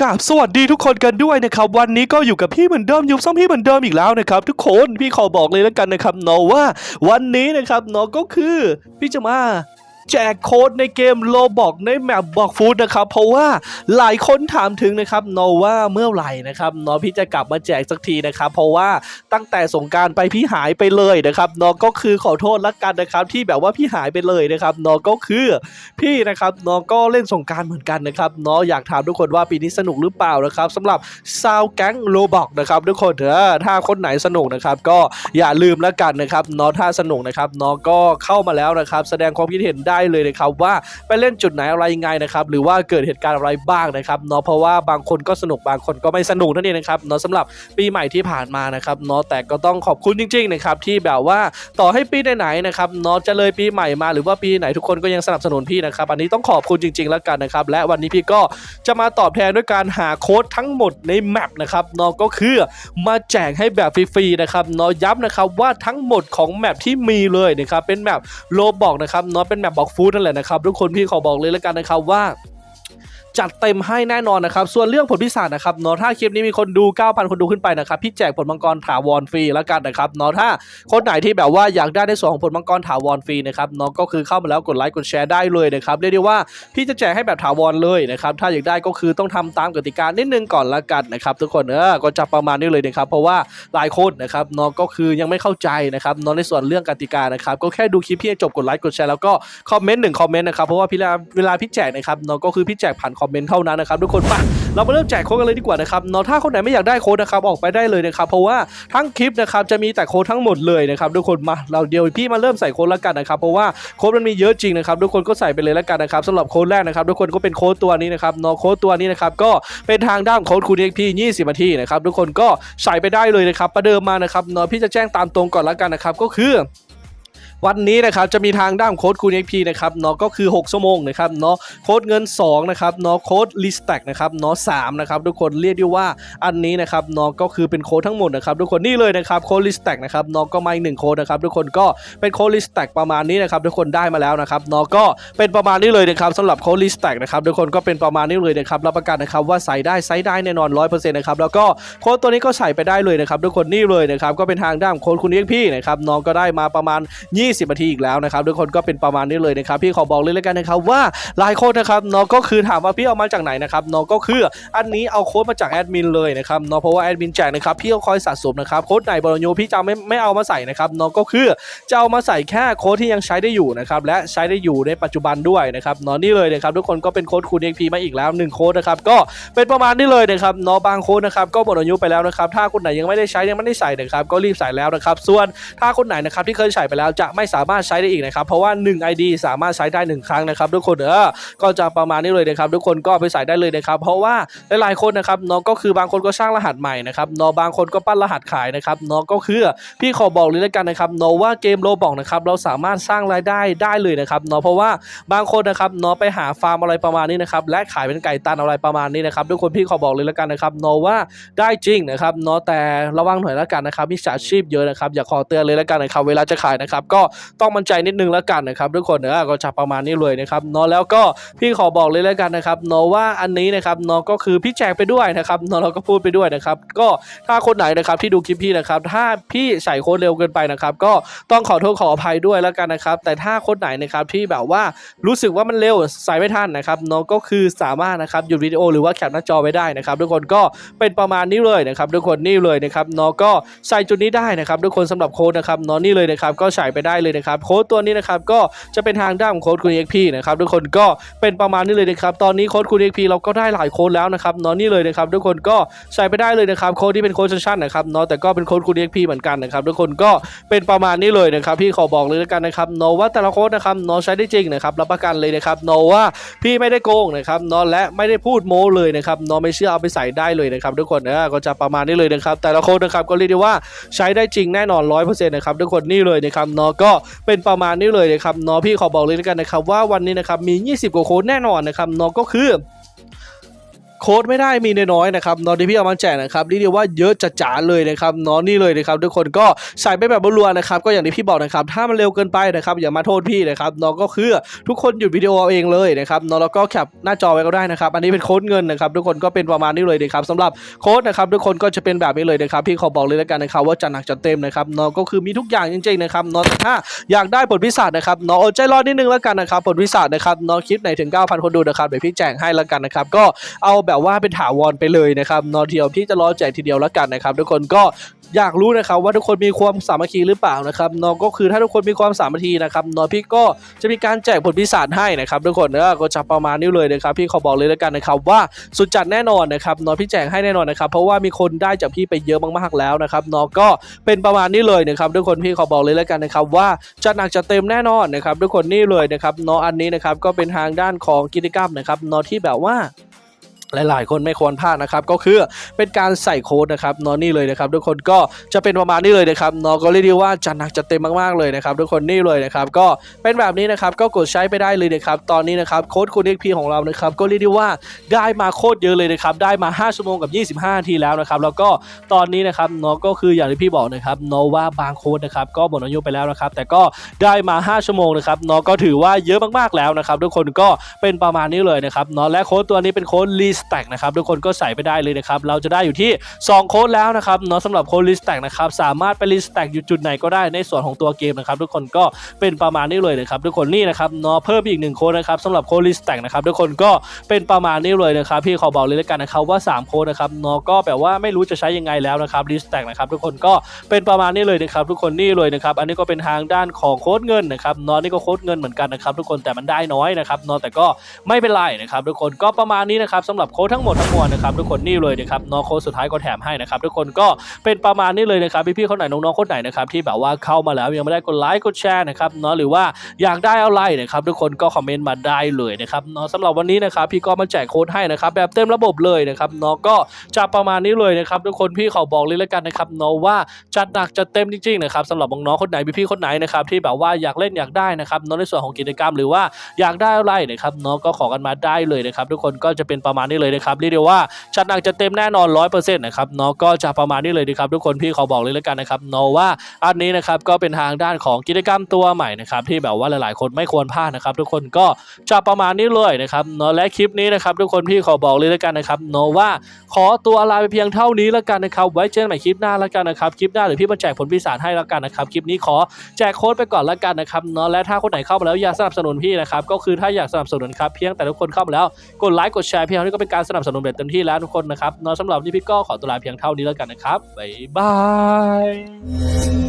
กราบสวัสดีทุกคนกันด้วยนะครับวันนี้ก็อยู่กับพี่เหมือนเดิมอยู่ซ่อมพี่เหมือนเดิมอีกแล้วนะครับทุกคนพี่ขอบอกเลยแล้วกันนะครับเนาะว่า วันนี้นะครับเนาะก็คือพี่จะมา แจกโค้ดในเกมโลบอกในแมปบอกฟูดนะครับเพราะว่าหลายคนถามถึงนะครับนาะว่าเมื่อไหร่นะครับนาะพี่จะกลับมาแจกสักทีนะครับ เพราะว่าตั้งแต่สงการไปพี่หายไปเลยนะครับนาะก็คือขอโทษละกันนะครับ ที่แบบว่าพี่หายไปเลยนะครับนาะก็คือพี่นะครับนอก็เล่นสงการเหมือนกันนะครับนออยากถามทุกคนว่าปีนี้สนุกหรือเปล่านะครับสำหรับซาวแก๊งโลบอกนะครับทุกคนเถอะถ้าคนไหนสนุกนะครับ ก็อย่าลืมล้วกันนะครับนอถ้าสนุกนะครับนอก็เข้ามาแล้วนะครับ แสดงความคิดเห็นได้เลยนะครับว่าไปเล่นจุดไหนอะไรยังไงนะครับหรือว่าเกิดเหตุการณ์อะไรบ้างนะครับเนาะเพราะว่าบางคนก็สนุกบางคนก็ไม่สนุกนั่นเองนะครับเนาะสำหรับปีใหม่ที่ผ่านมานะครับเนาะแต่ก็ต้องขอบคุณจริงๆนะครับที่แบบว่าต่อให้ปีไหนๆนะครับเนาะจะเลยปีใหม่มาหรือว่าปีไหนทุกคนก็ยังสนับสนุนพี่นะครับอันนี้ต้องขอบคุณจริง ๆ แล้วกันนะครับและวันนี้พี่ก็จะมาตอบแทนด้วยการหาโค้ดทั้งหมดในแมปนะครับเนาะก็คือมาแจกให้แบบฟรีๆนะครับเนาะย้ำนะครับว่าทั้งหมดของแมปที่มีเลยนะครับเป็นแมปโลบอกนะครับเนาะเป็นแมปบอกฟู้ดนั่นแหละนะครับทุกคนพี่ขอบอกเลยแล้วกันนะครับว่า จัดเต็มให้แน่นอนนะครับ ส่วนเรื่องผลพิศาจนะครับเนาะถ้าคลิปนี้มีคนดู 9,000 คนดูขึ้นไปนะครับพี่แจกผลมังกรถาวรฟรีแล้วกันนะครับเนาะถ้าคนไหนที่แบบว่าอยากได้ในส่วนของผลมังกรถาวรฟรีนะครับเนาะก็คือเข้ามาแล้วกดไลค์กดแชร์ได้เลยนะครับเรียกได้ว่าพี่จะแจกให้แบบถาวรเลยนะครับถ้าอยากได้ก็คือต้องทำตามกติกานิดนึงก่อนละกันนะครับทุกคนเออก็จะประมาณนี้เลยนะครับเพราะว่าหลายคนนะครับเนาะก็คือยังไม่เข้าใจนะครับเนาะในส่วนเรื่องกติกานะครับก็แค่ดูคลิปพี่จบกดไลค์กดแชร์แล้วก็คอมเมนต์หนึ่งคอมเมนต์นะครับเพราะว่าพี่เวลาเวลาพี่แจกนะครับเนาะก็คือพี่แจกผ่านคอมเมนต์เท่านั้นนะครับทุกคนมาเรามาเริ่มแจกโค้ดกันเลยดีกว่านะครับเนาะถ้าคนไหนไม่อยากได้โค้ดนะครับออกไปได้เลยนะครับเพราะว่าทั้งคลิปนะครับจะมีแต่โค้ดทั้งหมดเลยนะครับทุกคนมาเราเดียวพี่มาเริ่มใส่โค้ดแล้วกันนะครับเพราะว่าโค้ดมันมีเยอะจริงนะครับทุกคนก็ใส่ไปเลยแล้วกันนะครับสำหรับโค้ดแรกนะครับทุกคนก็เป็นโค้ดตัวนี้นะครับเนาะโค้ดตัวนี้นะครับก็เป็นทางด้านโค้ดคูณ XP 20นาทีนะครับทุกคนก็ใส่ไปได้เลยนะครับประเดิมมานะครับเนาะพี่จะแจ้งตามตรงก่อนแล้วกันนะครับก็คือ วันนี้นะครับจะมีทางด้านโค้ดคูณ XP นะครับเนาะก็คือ 6 ชั่วโมงนะครับเนาะโค้ดเงิน2นะครับเนาะโค้ดลิสแต็กนะครับเนาะ3นะครับทุกคนเรียกได้ว่าอันนี้นะครับเนาะก็คือเป็นโค้ดทั้งหมดนะครับทุกคนนี่เลยนะครับโค้ดลิสแต็กนะครับเนาะก็มาอีกหนึ่งโค้ดนะครับทุกคนก็เป็นโค้ดลิสแต็กประมาณนี้นะครับทุกคนได้มาแล้วนะครับเนาะก็เป็นประมาณนี้เลยนะครับสำหรับโค้ดลิสแต็กนะครับทุกคนก็เป็นประมาณนี้เลยนะครับรับประกันนะครับว่าใส่ได้ใส่ได้แน่นอน100%นะครับแล้วก็โค้ดตัวนี้ก็ใส่ไปได้เลยนะครับทุกคนนี่เลยนะครับก็เป็นทางด้านโค้ดคูณ XP นะครับเนาะก็ได้มาประมาณ20 20นาทีอีกแล้วนะครับทุกคนก็เป็นประมาณนี้เลยนะครับพี่ขอบอกเลยแล้วกันนะครับว่าหลายคนนะครับเนาะก็คือถามว่าพี่เอามาจากไหนนะครับเนาะก็คืออันนี้เอาโค้ดมาจากแอดมินเลยนะครับเนาะเพราะว่าแอดมินแจกนะครับพี่ก็คอยสะสมนะครับโค้ดไหนบอลโยพี่จะไม่ไม่เอามาใส่นะครับเนาะก็คือจะเอามาใส่แค่โค้ดที่ยังใช้ได้อยู่นะครับและใช้ได้อยู่ในปัจจุบันด้วยนะครับเนาะนี่เลยนะครับทุกคนก็เป็นโค้ดคูณ XP มาอีกแล้วหนึ่งโค้ดนะครับก็เป็นประมาณนี้เลยนะครับเนาะบางโค้ดนะครับก็หมดอายุไปแล้วนะครับถ้าคนไหนยังไม่ได้ใช้ยังไม่ได้ใส่นะครับก็รีบใส่แล้วนะครับส่วนถ้าคนไหนนะครับที่เคยใส่ไปแล้วจะไม่สามารถใช้ได้อีกนะครับ เพราะว่า 1 ID สามารถใช้ได้ 1 ครั้งนะครับ ทุกคนเออก็จะประมาณนี้เลยนะครับ ทุกคนก็ไปใส่ได้เลยนะครับ เพราะว่าหลายๆคนนะครับเนาะก็คือบางคนก็สร้างรหัสใหม่นะครับเนาะบางคนก็ปั้นรหัสขายนะครับเนาะก็คือพี่ขอบอกเลยแล้วกันนะครับเนาะว่าเกมโลบอกนะครับเราสามารถสร้างรายได้ได้เลยนะครับเนาะเพราะว่าบางคนนะครับเนาะไปหาฟาร์มอะไรประมาณนี้นะครับและขายเป็นไก่ตันอะไรประมาณนี้นะครับทุกคนพี่ขอบอกเลยแล้วกันนะครับเนาะว่าได้จริงนะครับเนาะแต่ระวังหน่อยแล้วกันนะครับมิจฉาชีพเยอะนะครับอยากขอเตือนเลยแล้วกันนะครับเวลาจะขายนะครับก็ต้องมั่นใจนิดนึงแล้วกันนะครับทุกคนเนอะก็จะประมาณนี้เลยนะครับเนาะแล้วก็พี่ขอบอกเลยแล้วกันนะครับเนาะว่าอันนี้นะครับเนาะก็คือพี่แจกไปด้วยนะครับเนาะเราก็พูดไปด้วยนะครับ ก็ถ้าคนไหนนะครับที่ดูคลิปพี่นะครับ ถ้าพี่ใส่โค้ดเร็วเกินไปนะครับ ก็ต้องขอโทษขออภัยด้วยแล้วกันนะครับ แต่ถ้าคนไหนนะครับที่แบบว่ารู้สึกว่ามันเร็วใส่ไม่ทันนะครับเนาะก็คือสามารถนะครับหยุดวิดีโอหรือว่าแคปหน้าจอไว้ได้นะครับทุกคนก็เป็นประมาณนี้เลยนะครับทุกคนนี่เลยนะครับเนาะก็ใส่จุดนี้ได้นะครับทุกคนสำหรับโค้ดนะครับเนาะนี่เลยนะครับก็ใส่ไปได้เลยนะครับโค้ดตัวนี้นะครับก็จะเป็นทางด้านของโค้ดคุณ XP นะครับทุกคนก็เป็นประมาณนี้เลยนะครับตอนนี้โค้ดคุณ XP เราก็ได้หลายโค้ดแล้วนะครับเนาะนี่เลยนะครับทุกคนก็ใส่ไปได้เลยนะครับโค้ดที่เป็นโค้ดชั้นๆนะครับเนาะแต่ก็เป็นโค้ดคุณ XP เหมือนกันนะครับทุกคนก็เป็นประมาณนี้เลยนะครับพี่ขอบอกเลยแล้วกันนะครับเนาะว่าแต่ละโค้ดนะครับเนาะใช้ได้จริงนะครับรับประกันเลยนะครับเนาะว่าพี่ไม่ได้โกงนะครับเนาะและไม่ได้พูดโม้เลยนะครับเนาะไม่เชื่อเอาไปใส่ได้เลยนะครับทุกคนนะก็จะประมาณนี้เลยนะครับแต่ละโค้ดนะครับก็เรียกได้ว่าใช้ได้จริงแน่นอน100%นะครับทุกคนนี่เลยนะครับเนาะก็เป็นประมาณนี้เลยนะครับเนาะพี่ขอบอกเลยแล้วกันนะครับว่าวันนี้นะครับมี 20 กว่าโค้ดแน่นอนนะครับเนาะก็คือ ค้ดไม่ได้มีน้อยๆนะครับนอะที่พี่เอามาแจกนะครับเรียกได้ว่าเยอะจัดจ๋าเลยนะครับนอะนี่เลยนะครับทุกคนก็ใส่ไปแบบรัวๆนะครับก็อย่างที่พี่บอกนะครับถ้ามันเร็วเกินไปนะครับอย่ามาโทษพี่นะครับเนอะก็คือทุกคนหยุดวิดีโอเอาเองเลยนะครับเนอะแล้วก็แคปหน้าจอไว้ก็ได้นะครับอันนี้เป็นโค้ดเงินนะครับทุกคนก็เป็นประมาณนี้เลยนะครับสำหรับโค้ดนะครับทุกคนก็จะเป็นแบบนี้เลยนะครับพี่ขอบอกเลยแล้วกันนะครับว่าจัดหนักจัดเต็มนะครับเนอะก็คือมีทุกอย่างจริงๆนะครับเนอะแต่ถ้าอยากได้บทพิศษนะครับนอะอดใจรอนิดนึงแล้วกันนะครับบทพิเศษนะครับนอะคลิปไหนถึง9,000คนดูนะครับเดี๋ยวพี่แจกให้แล้วกันนะครับก็เอาแบบว่าเป็นถาวรไปเลยนะครับนอะเดียวพี่จะรอแจกทีเดียวแล้วกันนะครับทุกคนก็อยากรู้นะครับว่าทุกคนมีความสามัคคีหรือเปล่านะครับนอะก็คือถ้าทุกคนมีความสามัคคีนะครับนอะพี่ก็จะมีการแจกผลพิศาจให้นะครับทุกคนนะก็จะประมาณนี้เลยนะครับพี่ขอบอกเลยแล้วกันนะครับว่าสุดจัดแน่นอนนะครับนอะพี่แจกให้แน่นอนนะครับเพราะว่ามีคนได้จากพี่ไปเยอะมากๆแล้วนะครับนอะก็เป็นประมาณนี้เลยนะครับทุกคนพี่ขอบอกเลยแล้วกันนะครับว่าจัดหนักจัดเต็มแน่นอนนะครับทุกคนนี่เลยนะครับนอะอันนี้นะครับก็เป็นทางด้านของกิจกรรมนะครับนอที่แบบว่า หลายๆ คนไม่ควรพลาดนะครับ ก็คือเป็นการใส่โค้ดนะครับนอะนี่เลยนะครับ ทุกคนก็จะเป็นประมาณนี้เลยนะครับนอก็เรียกได้ว่าจัดหนักจัดเต็มมากๆเลยนะครับ ทุกคนนี่เลยนะครับก็เป็นแบบนี้นะครับก็กดใช้ไปได้เลยนะครับตอนนี้นะครับโค้ดคุณ XP ของเรานะครับก็เรียกได้ว่าได้มาโคตรเยอะเลยนะครับได้มา 5ชั่วโมงกับ 25นาทีแล้วนะครับแล้วก็ตอนนี้นะครับนอก็คืออย่างที่พี่บอกนะครับนอว่าบางโค้ดนะครับก็หมดอายุไปแล้วนะครับแต่ก็ได้มา 5 ชั่วโมงนะครับนอก็ถือว่าเยอะมากๆแล้วนะครับทุกคนก็เป็นประมาณนี้เลยนะครับนอและโค้ดตัวนี้เป็นโค้ด e s t a c k นะครับทุกคนก็ใส่ไปได้เลยนะครับเราจะได้อยู่ที่ 2 โค้ดแล้วนะครับเนาะสำหรับโค้ด l e s t a c k นะครับสามารถไป l e s t a c k อยู่จุดไหนก็ได้ในส่วนของตัวเกมนะครับทุกคนก็เป็นประมาณนี้เลยนะครับทุกคนนี่นะครับเนาะเพิ่มอีกหนึ่งโค้ดนะครับสำหรับโค้ด l e s t a c k นะครับทุกคนก็เป็นประมาณนี้เลยนะครับพี่ขอบอกเลยแล้วกันนะครับว่า 3 โค้ดนะครับเนาะก็แบบว่าไม่รู้จะใช้ยังไงแล้วนะครับ l e s t a c k นะครับทุกคนก็เป็นประมาณนี้เลยนะครับทุกคนนี่เลยนะครับอันนี้ก็เป็นทางด้านของโค้ดเงินนะครับเนาะนี่ก็โค้ดเงินเหมือนกันนะครับทุกคนแต่มันได้น้อยนะครับเนาะแต่ก็ไม่เป็นไรนะครับทุกคนก็ประมาณนี้นะครับสำหรับโค้ดทั้งหมดทั้งมวลนะครับทุกคนนี่เลยนะครับเนาะโค้ดสุดท้ายก็แถมให้นะครับทุกคนก็เป็นประมาณนี้เลยนะครับพี่ๆคนไหนน้องๆคนไหนนะครับที่แบบว่าเข้ามาแล้วยังไม่ได้กดไลค์กดแชร์นะครับเนาะหรือว่าอยากได้อะไรนะครับทุกคนก็คอมเมนต์มาได้เลยนะครับเนาะสำหรับวันนี้นะครับพี่ก็มาแจกโค้ดให้นะครับแบบเต็มระบบเลยนะครับเนาะก็จะประมาณนี้เลยนะครับทุกคนพี่ขาบอกเลยแล้วกันนะครับเนาะว่าจัดหนักจัดเต็มจริงๆนะครับสำหรับน้องๆคนไหนพี่ๆคนไหนนะครับที่แบบว่าอยากเล่นอยากได้นะครับเนาะในส่วนของกิจกรรมหรือว่าอยากได้อะไรนะครับเนาะก็ขอกันมาได้เลยนะครับทุกคนก็จะเป็นประมาณนี้เลยนะครับเรียกได้ว่าจัดหนักจัดเต็มแน่นอน100%นะครับเนาะก็จะประมาณนี้เลยนะครับทุกคนพี่ขาบอกเลยแล้วกันนะครับเนาะว่าอันนี้นะครับก็เป็นทางด้านของกิจกรรมตัวใหม่นะครับที่แบบว่าหลายๆ คนไม่ควรพลาดนะครับทุกคนก็จะประมาณนี้เลยนะครับเนาะและคลิปนี้นะครับทุกคนพี่ขอบอกเลยแล้วกันนะครับเนาะว่าขอตัวลาไปเพียงเท่านี้แล้วกันนะครับไว้เจอกันใหม่คลิปหน้าแล้วกันนะครับคลิปหน้าเดี๋ยวพี่มาแจกผลพิศาจให้แล้วกันนะครับคลิปนี้ขอแจกโค้ดไปก่อนแล้วกันนะครับเนาะและถ้าคนไหนเข้ามาแล้วอยากสนับสนุนพี่นะครับก็คือถ้าอยากสนับสนุนครับเพียงแต่ทุกคนเข้ามาแล้วกดไลค์กดแชร์เพียงนี้ก็เป็นการสนับสนุนแบบเต็มที่แล้วทุกคนนะครับนอนสำหรับนี้พี่ก็ขอตัวลาเพียงเท่านี้แล้วกันนะครับบ๊ายบาย